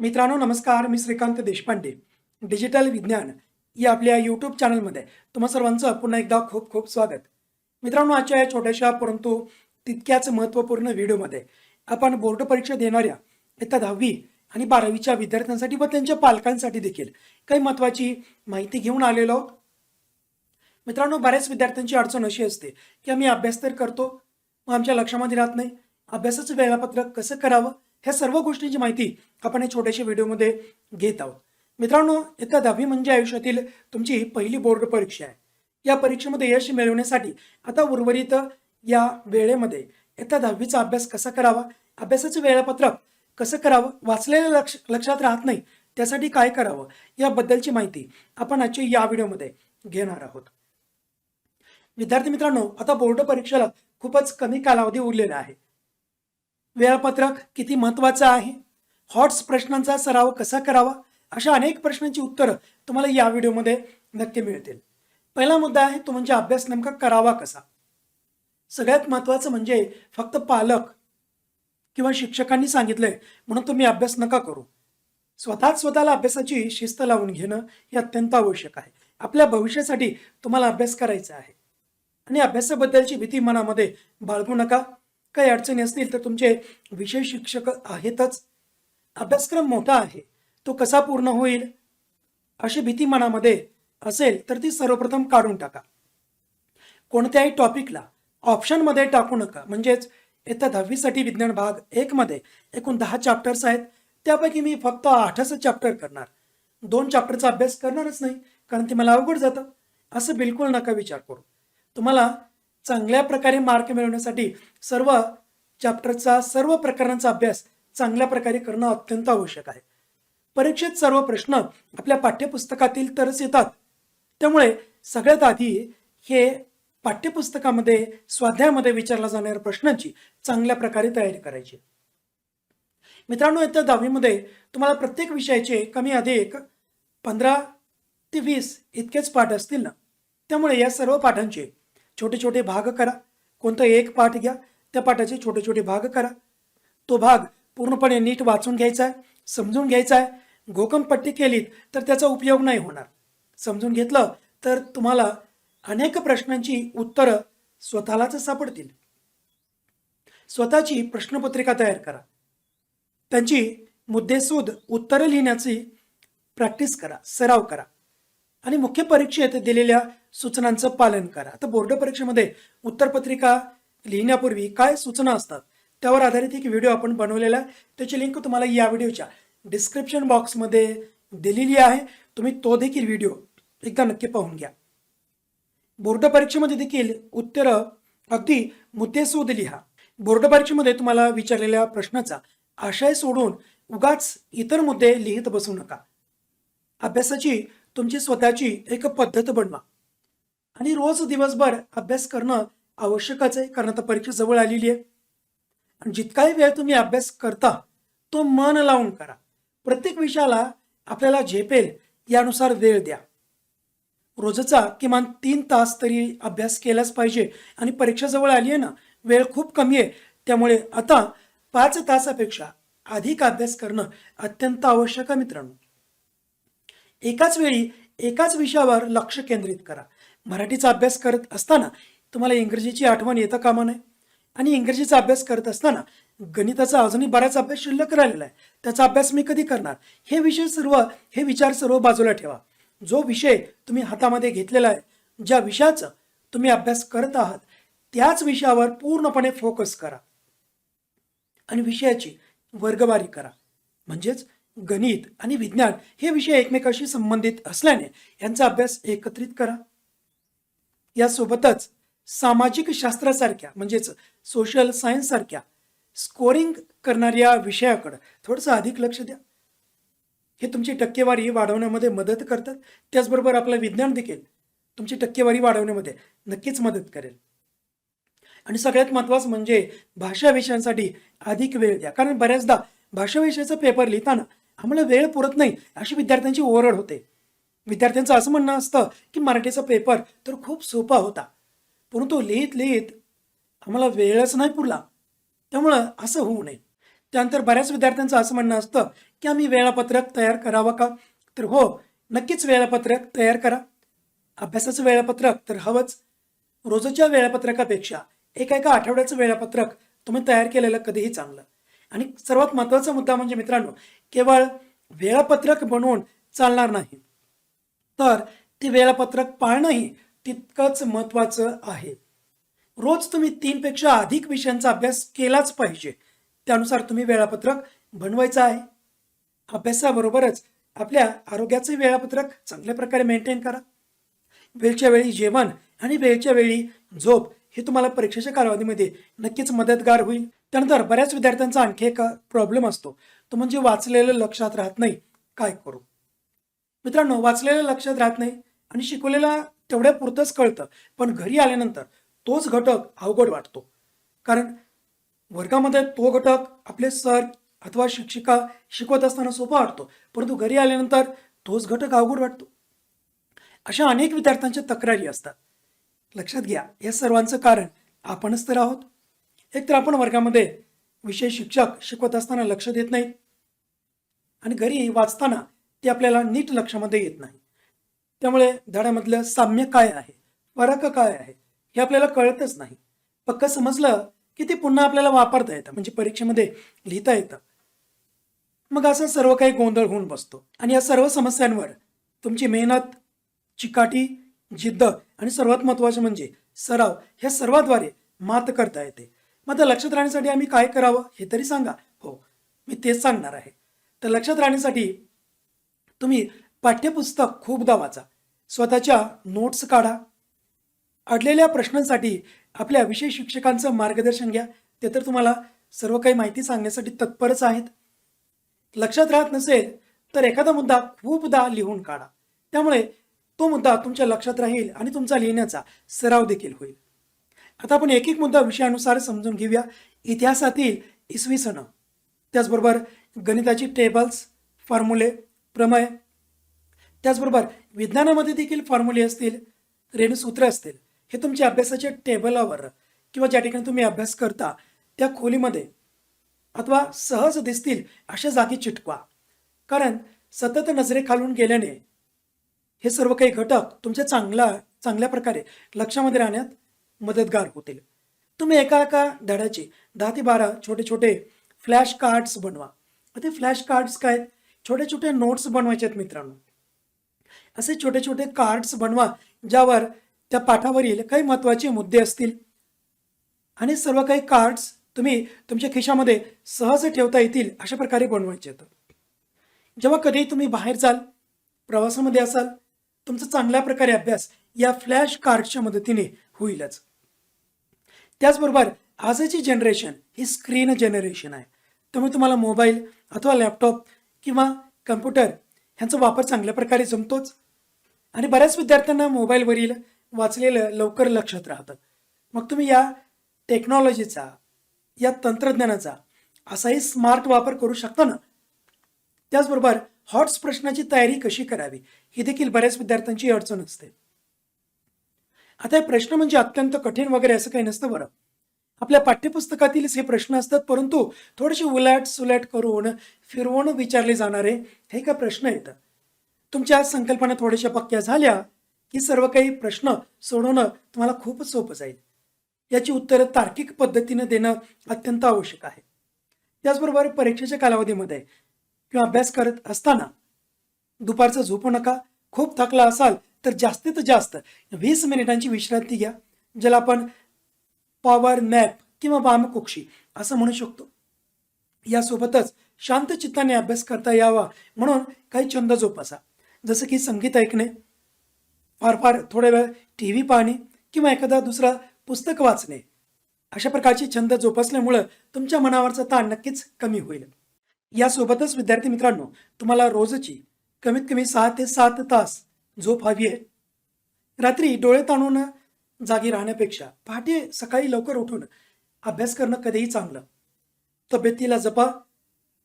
मित्रांनो नमस्कार. मी श्रीकांत देशपांडे. डिजिटल विज्ञान या आपल्या यूट्यूब चॅनलमध्ये तुम्हा सर्वांचं पुन्हा एकदा खूप खूप स्वागत. मित्रांनो आजच्या या छोट्याशा परंतु तितक्याच महत्त्वपूर्ण व्हिडिओमध्ये आपण बोर्ड परीक्षा देणाऱ्या इयत्ता दहावी आणि बारावीच्या विद्यार्थ्यांसाठी व त्यांच्या पालकांसाठी देखील काही महत्त्वाची माहिती घेऊन आलेलो आहोत. मित्रांनो बऱ्याच विद्यार्थ्यांची अडचण अशी असते की आम्ही अभ्यास तर करतो मग आमच्या लक्षामध्ये राहत नाही. अभ्यासाचं वेळापत्रक कसं करावं? ह्या सर्व गोष्टींची माहिती आपण या छोट्याशा व्हिडिओमध्ये घेत आहोत. मित्रांनो इथं दहावी म्हणजे आयुष्यातील तुमची पहिली बोर्ड परीक्षा आहे. या परीक्षेमध्ये यश मिळवण्यासाठी आता उर्वरित या वेळेमध्ये इथं दहावीचा अभ्यास कसा करावा अभ्यासाचं वेळापत्रक कसं करावं वाचलेलं लक्ष लक्षात राहत नाही त्यासाठी काय करावं याबद्दलची माहिती आपण आजच्या या व्हिडिओमध्ये घेणार आहोत. विद्यार्थी मित्रांनो आता बोर्ड परीक्षेला खूपच कमी कालावधी उरलेला आहे. वेळापत्रक किती महत्त्वाचं आहे? हॉट्स प्रश्नांचा सराव कसा करावा? अशा अनेक प्रश्नांची उत्तरं तुम्हाला या व्हिडिओमध्ये नक्की मिळतील. पहिला मुद्दा आहे तो म्हणजे अभ्यास नेमका करावा कसा? सगळ्यात महत्त्वाचं म्हणजे फक्त पालक किंवा शिक्षकांनी सांगितलंय म्हणून तुम्ही अभ्यास नका करू. स्वतःच स्वतःला अभ्यासाची शिस्त लावून घेणं हे अत्यंत आवश्यक आहे. आपल्या भविष्यासाठी तुम्हाला अभ्यास करायचा आहे. आणि अभ्यासाबद्दलची भीती मनामध्ये बाळगू नका. काही अडचणी असतील तर तुमचे विषय शिक्षक आहेतच. अभ्यासक्रम मोठा आहे. तो कसा पूर्ण होईल? अशी भीती मनामध्ये असेल तर ती सर्वप्रथम काढून टाका. कोणत्याही टॉपिकला ऑप्शनमध्ये टाकू नका. म्हणजेच इथं दहावीसाठी विज्ञान भाग एकमध्ये एकूण दहा चॅप्टर्स आहेत. त्यापैकी मी फक्त आठच चॅप्टर करणार. दोन चॅप्टरचा अभ्यास करणारच नाही कारण ते मला अवघड जातं. असं बिलकुल नका विचार करू. तुम्हाला चांगल्या प्रकारे मार्क मिळवण्यासाठी सर्व चॅप्टरचा सर्व प्रकरणांचा अभ्यास चांगल्या प्रकारे करणं अत्यंत आवश्यक आहे. परीक्षेत सर्व प्रश्न आपल्या पाठ्यपुस्तकातील तरच येतात. त्यामुळे सगळ्यात आधी हे पाठ्यपुस्तकामध्ये स्वाध्यायामध्ये विचारल्या जाणाऱ्या प्रश्नांची चांगल्या प्रकारे तयारी करायची. मित्रांनो इतर दहावीमध्ये तुम्हाला प्रत्येक विषयाचे कमी अधिक पंधरा ते वीस इतकेच पाठ असतील ना? त्यामुळे या सर्व पाठांचे छोटे छोटे भाग करा. कोणतं एक पाठ घ्या त्या पाठाचे छोटे छोटे भाग करा. तो भाग पूर्णपणे नीट वाचून घ्यायचा आहे समजून घ्यायचा आहे. घोकमपट्टी केलीत तर त्याचा उपयोग नाही होणार. समजून घेतलं तर तुम्हाला अनेक प्रश्नांची उत्तरं स्वतःलाच सापडतील. स्वतःची प्रश्नपत्रिका तयार करा. त्यांची मुद्देसूद उत्तरं लिहिण्याची प्रॅक्टिस करा सराव करा. आणि मुख्य परीक्षेत दिलेल्या सूचनांचं पालन करा. आता बोर्ड परीक्षेमध्ये उत्तरपत्रिका लिहिण्यापूर्वी काय सूचना असतात त्यावर आधारित एक व्हिडिओ आपण बनवलेला आहे. त्याची लिंक तुम्हाला या व्हिडिओच्या डिस्क्रिप्शन बॉक्समध्ये दिलेली आहे. तुम्ही तो देखील व्हिडिओ एकदा नक्की पाहून घ्या. बोर्ड परीक्षेमध्ये देखील उत्तरं अगदी मुद्देसूद लिहा बोर्ड परीक्षेमध्ये तुम्हाला विचारलेल्या प्रश्नाचा आशय सोडून उगाच इतर मुद्दे लिहित बसू नका. अभ्यासाची तुमची स्वतःची एक पद्धत बनवा. आणि रोज दिवसभर अभ्यास करणं आवश्यकच आहे कारण आता परीक्षा जवळ आलेली आहे. आणि जितकाही वेळ तुम्ही अभ्यास करता तो मन लावून करा. प्रत्येक विषयाला आपल्याला झेपेल यानुसार वेळ द्या. रोजचा किमान तीन तास तरी अभ्यास केलाच पाहिजे. आणि परीक्षा जवळ आली आहे ना वेळ खूप कमी आहे. त्यामुळे आता पाच तासापेक्षा अधिक अभ्यास करणं अत्यंत आवश्यक आहे मित्रांनो. एकाच वेळी एकाच विषयावर लक्ष केंद्रित करा. मराठीचा अभ्यास करत असताना तुम्हाला इंग्रजीची आठवण येतं कामा नये आणि इंग्रजीचा अभ्यास करत असताना गणिताचा अजूनही बराच अभ्यास शिल्लक राहिलेला आहे. त्याचा अभ्यास मी कधी करणार? हे विषय सर्व हे विचार सर्व बाजूला ठेवा. जो विषय तुम्ही हातामध्ये घेतलेला आहे ज्या विषयाचं तुम्ही अभ्यास करत आहात त्याच विषयावर पूर्णपणे फोकस करा. आणि विषयाची वर्गवारी करा. म्हणजेच गणित आणि विज्ञान हे विषय एकमेकाशी संबंधित असल्याने यांचा अभ्यास एकत्रित करा. यासोबतच सामाजिक शास्त्रासारख्या म्हणजेच सोशल सायन्स सारख्या स्कोरिंग करणाऱ्या विषयाकडं थोडंसं अधिक लक्ष द्या. हे तुमची टक्केवारी वाढवण्यामध्ये मदत करतात. त्याचबरोबर आपलं विज्ञान देखील तुमची टक्केवारी वाढवण्यामध्ये नक्कीच मदत करेल. आणि सगळ्यात महत्त्वाचं म्हणजे भाषा विषयांसाठी अधिक वेळ द्या. कारण बऱ्याचदा भाषा विषयाचा पेपर लिहिताना आम्हाला वेळ पुरत नाही. अशी विद्यार्थ्यांची ओरड होते. विद्यार्थ्यांचं असं म्हणणं असतं की मराठीचा पेपर तर खूप सोपा होता. परंतु लिहित लिहित आम्हाला वेळच नाही पुरला. त्यामुळं असं होऊ नये. त्यानंतर बऱ्याच विद्यार्थ्यांचं असं म्हणणं असतं की आम्ही वेळापत्रक तयार करावं का? तर हो नक्कीच वेळापत्रक तयार करा. अभ्यासाचं वेळापत्रक तर हवंच. रोजच्या वेळापत्रकापेक्षा एका एका आठवड्याचं वेळापत्रक तुम्ही तयार केलेलं कधीही चांगलं. आणि सर्वात महत्त्वाचा मुद्दा म्हणजे मित्रांनो केवळ वेळापत्रक बनवून चालणार नाही. तर ते वेळापत्रक पाळणंही तितकंच महत्त्वाचं आहे. रोज तुम्ही तीनपेक्षा अधिक विषयांचा अभ्यास केलाच पाहिजे. त्यानुसार तुम्ही वेळापत्रक बनवायचं आहे. अभ्यासाबरोबरच आपल्या आरोग्याचं वेळापत्रक चांगल्या प्रकारे मेंटेन करा. वेळच्या वेळी जेवण आणि वेळच्या वेळी झोप हे तुम्हाला परीक्षेच्या कालावधीमध्ये नक्कीच मदतगार होईल. त्यानंतर बऱ्याच विद्यार्थ्यांचा आणखी एक प्रॉब्लेम असतो. तो म्हणजे वाचलेलं लक्षात राहत नाही. काय करू? मित्रांनो वाचलेलं लक्षात राहत नाही आणि शिकवलेला तेवढ्या पुरतंच कळतं. पण घरी आल्यानंतर तोच घटक अवघड वाटतो. कारण वर्गामध्ये तो घटक आपले सर अथवा शिक्षिका शिकवत असताना सोपा वाटतो. परंतु घरी आल्यानंतर तोच घटक अवघड वाटतो. अशा अनेक विद्यार्थ्यांच्या तक्रारी असतात. लक्षात घ्या या सर्वांचं कारण आपणच तर आहोत. एक तर आपण वर्गामध्ये विषय शिक्षक शिकवत असताना लक्ष देत नाहीत आणि घरी वाचताना ते आपल्याला नीट लक्षामध्ये येत नाही. त्यामुळे धड्यामधलं साम्य काय आहे फरक काय आहे हे आपल्याला कळतच नाही. पक्क समजलं की ते पुन्हा आपल्याला वापरता येतं म्हणजे परीक्षेमध्ये लिहिता येतं. मग असं सर्व काही गोंधळ होऊन बसतो. आणि या सर्व समस्यांवर तुमची मेहनत चिकाटी जिद्द आणि सर्वात महत्त्वाचे म्हणजे सराव ह्या सर्वाद्वारे मात करता येते. मग आता लक्षात राहण्यासाठी आम्ही काय करावं हे तरी सांगा. हो मी तेच सांगणार आहे. तर लक्षात राहण्यासाठी तुम्ही पाठ्यपुस्तक खूपदा वाचा. स्वतःच्या नोट्स काढा. अडलेल्या प्रश्नांसाठी आपल्या विषय शिक्षकांचं मार्गदर्शन घ्या. ते तर तुम्हाला सर्व काही माहिती सांगण्यासाठी तत्परच आहेत. लक्षात राहत नसेल तर एखादा मुद्दा खूपदा लिहून काढा. त्यामुळे तो मुद्दा तुमच्या लक्षात राहील आणि तुमचा लिहिण्याचा सराव देखील होईल. आता आपण एक एक मुद्दा विषयानुसार समजून घेऊया. इतिहासातील इसवी सन. त्याचबरोबर गणिताची टेबल्स फॉर्म्युले प्रमेय. त्याचबरोबर विज्ञानामध्ये देखील फॉर्म्युले असतील रेणूसूत्र असतील. हे तुमच्या अभ्यासाच्या टेबलावर किंवा ज्या ठिकाणी तुम्ही अभ्यास करता त्या खोलीमध्ये अथवा सहज दिसतील अशा जागी चिटकवा. कारण सतत नजरेखालून गेल्याने हे सर्व काही घटक तुमच्या चांगला चांगल्या प्रकारे लक्षामध्ये राहण्यात मदतगार होतील. तुम्ही एका एका धड्याचे दहा ते बारा छोटे छोटे फ्लॅश कार्ड्स बनवा. ते फ्लॅश कार्ड्स काय? छोटे छोटे नोट्स बनवायचे आहेत मित्रांनो. असे छोटे छोटे कार्ड्स बनवा ज्यावर त्या पाठावरील काही महत्त्वाचे मुद्दे असतील. आणि सर्व काही कार्ड्स तुम्ही तुमच्या खिशामध्ये सहज ठेवता येतील अशा प्रकारे बनवायचे आहेत. जेव्हा कधी तुम्ही बाहेर जाल प्रवासामध्ये असाल तुमचा चांगल्या प्रकारे अभ्यास या फ्लॅश कार्डच्या मदतीने होईलच. त्याचबरोबर आजची जनरेशन ही स्क्रीन जनरेशन आहे. त्यामुळे तुम्हाला मोबाईल अथवा लॅपटॉप किंवा कम्प्युटर ह्यांचा वापर चांगल्या प्रकारे जमतोच. आणि बऱ्याच विद्यार्थ्यांना मोबाईलवरील वाचलेलं लवकर लक्षात राहतं. मग तुम्ही या टेक्नॉलॉजीचा या तंत्रज्ञानाचा असाही स्मार्ट वापर करू शकता ना? त्याचबरोबर हॉट्स प्रश्नाची तयारी कशी करावी? ही देखील बऱ्याच विद्यार्थ्यांची अडचण असते. आता हे प्रश्न म्हणजे अत्यंत कठीण वगैरे असं काही नसतं बरं. आपल्या पाठ्यपुस्तकातीलच हे प्रश्न असतात परंतु थोडेसे उलट सुलट करून फिरवून विचारले जाणारे हे का प्रश्न येतात तुमच्या संकल्पना थोड्याशा पक्क्या झाल्या की सर्व काही प्रश्न सोडवणं तुम्हाला खूपच सोपं जाईल. याची उत्तरं तार्किक पद्धतीनं देणं अत्यंत आवश्यक आहे. त्याचबरोबर परीक्षेच्या कालावधीमध्ये किंवा अभ्यास करत असताना दुपारचं झोपू नका खूप थकला असाल तर जास्तीत जास्त वीस मिनिटांची विश्रांती घ्या ज्याला आपण पॉवर नॅप किंवा वामकुक्षी असं म्हणू शकतो. यासोबतच शांत चित्ताने अभ्यास करता यावा म्हणून काही छंद जोपासा. जसं की संगीत ऐकणे फार फार थोड्या वेळ टी व्ही पाहणे किंवा एखादा दुसरा पुस्तक वाचणे. अशा प्रकारचे छंद जोपासल्यामुळं तुमच्या मनावरचा ताण नक्कीच कमी होईल. यासोबतच विद्यार्थी मित्रांनो तुम्हाला रोजची कमीत कमी सहा ते सात तास झोप हवी आहे. रात्री डोळे ताणून जागी राहण्यापेक्षा पहाटे सकाळी लवकर उठून अभ्यास करणं कधीही चांगलं. तब्येतीला जपा.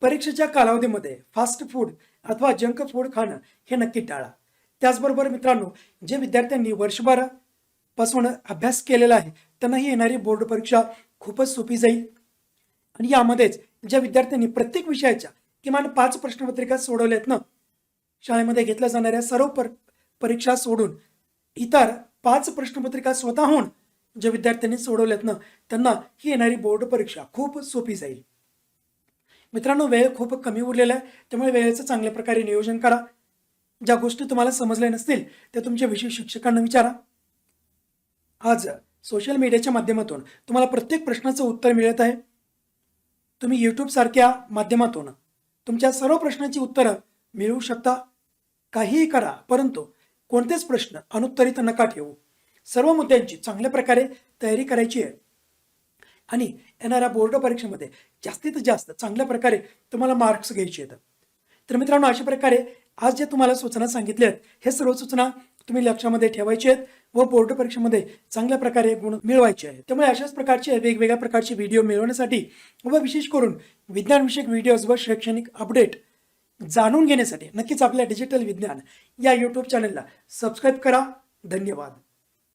परीक्षेच्या कालावधीमध्ये फास्ट फूड अथवा जंक फूड खाणं हे नक्की टाळा. त्याचबरोबर मित्रांनो जे विद्यार्थ्यांनी वर्षभरापासून अभ्यास केलेला आहे त्यांनाही येणारी बोर्ड परीक्षा खूपच सोपी जाईल. आणि यामध्येच ज्या विद्यार्थ्यांनी प्रत्येक विषयाच्या किमान पाच प्रश्नपत्रिका सोडवल्या आहेत ना शाळेमध्ये घेतल्या जाणाऱ्या सर्व पर परीक्षा सोडून इतर पाच प्रश्नपत्रिका स्वतःहून ज्या विद्यार्थ्यांनी सोडवल्यात ना त्यांना ही येणारी बोर्ड परीक्षा खूप सोपी जाईल. मित्रांनो वेळ खूप कमी उरलेला आहे त्यामुळे वेळेचं चांगल्या प्रकारे नियोजन करा. ज्या गोष्टी तुम्हाला समजल्या नसतील त्या तुमच्या विषय शिक्षकांना विचारा. आज सोशल मीडियाच्या माध्यमातून तुम्हाला प्रत्येक प्रश्नाचं उत्तर मिळत आहे. तुम्ही यूट्यूबसारख्या माध्यमातून तुमच्या सर्व प्रश्नांची उत्तरं मिळवू शकता. काहीही करा परंतु कोणतेच प्रश्न अनुत्तरित नका ठेवू. सर्व मुद्द्यांची चांगल्या प्रकारे तयारी करायची आहे. आणि येणाऱ्या बोर्ड परीक्षेमध्ये जास्तीत जास्त चांगल्या प्रकारे तुम्हाला मार्क्स घ्यायचे आहेत. तर मित्रांनो अशा प्रकारे आज जे तुम्हाला सूचना सांगितल्या आहेत हे सर्व सूचना तुम्ही लक्षामध्ये ठेवायचे आहेत व बोर्ड परीक्षेमध्ये चांगल्या प्रकारे गुण मिळवायचे आहेत. त्यामुळे अशाच प्रकारचे वेगवेगळ्या प्रकारचे व्हिडिओ मिळवण्यासाठी व विशेष करून विज्ञानविषयक व्हिडिओज व शैक्षणिक अपडेट जाणून घेण्यासाठी नक्कीच आपल्या डिजिटल विज्ञान या यूट्यूब चॅनलला सबस्क्राईब करा. धन्यवाद.